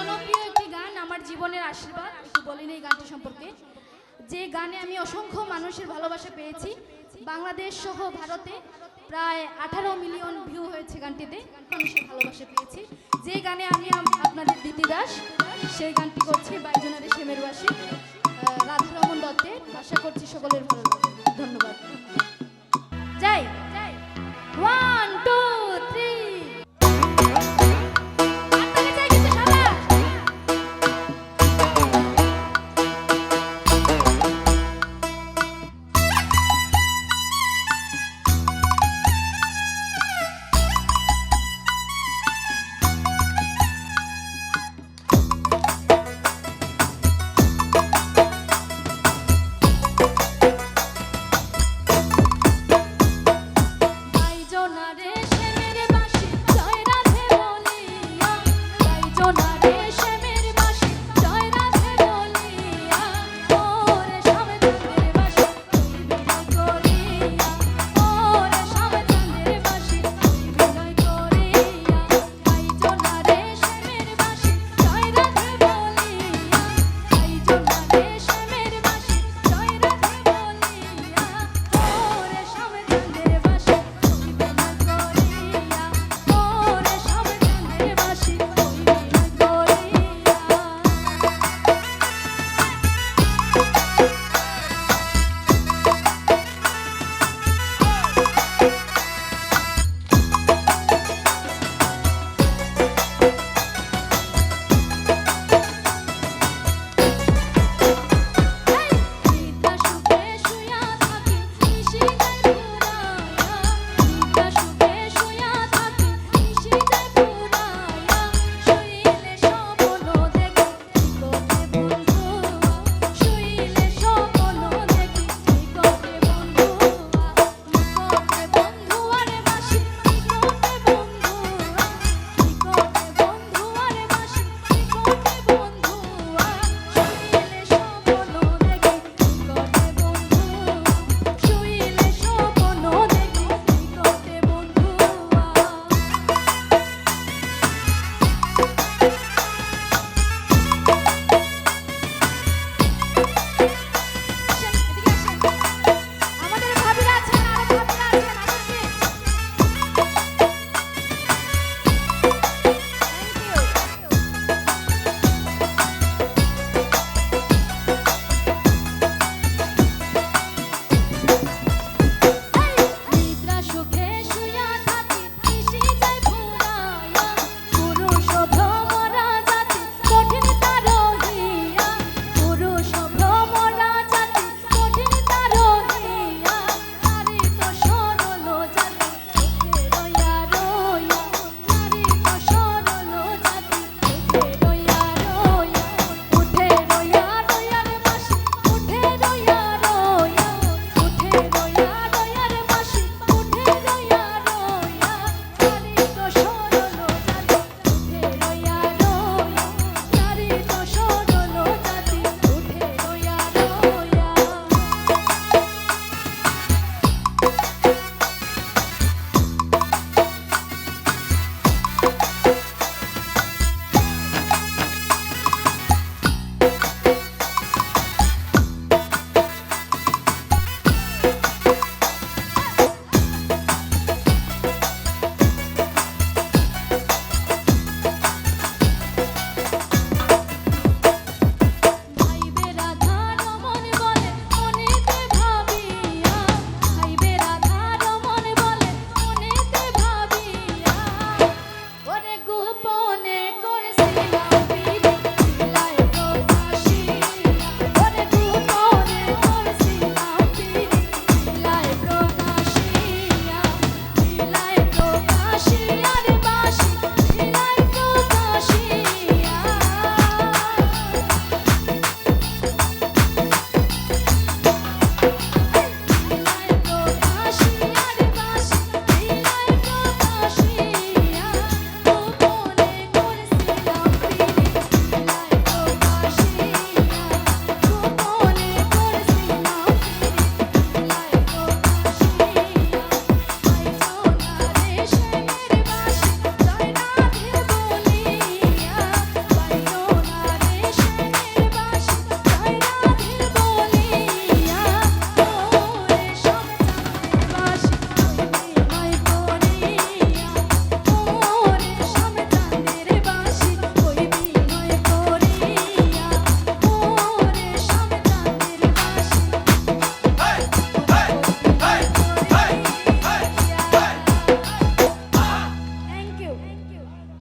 জনপ্রিয় একটি গান আমার জীবনের আশীর্বাদ, একটু বলিনি এই গানটি সম্পর্কে। যে গানে আমি অসংখ্য মানুষের ভালোবাসা পেয়েছি, বাংলাদেশ সহ ভারতে প্রায় আঠারো মিলিয়ন ভিউ হয়েছে গানটিতে, মানুষের ভালোবাসা পেয়েছি। যে গানে আমি আপনাদের দিদি দাস, সেই গানটি করছি বাইজনারে সেমের বাসী রাধারমন দত্তের, আশা করছি সকলের ভালোবাসা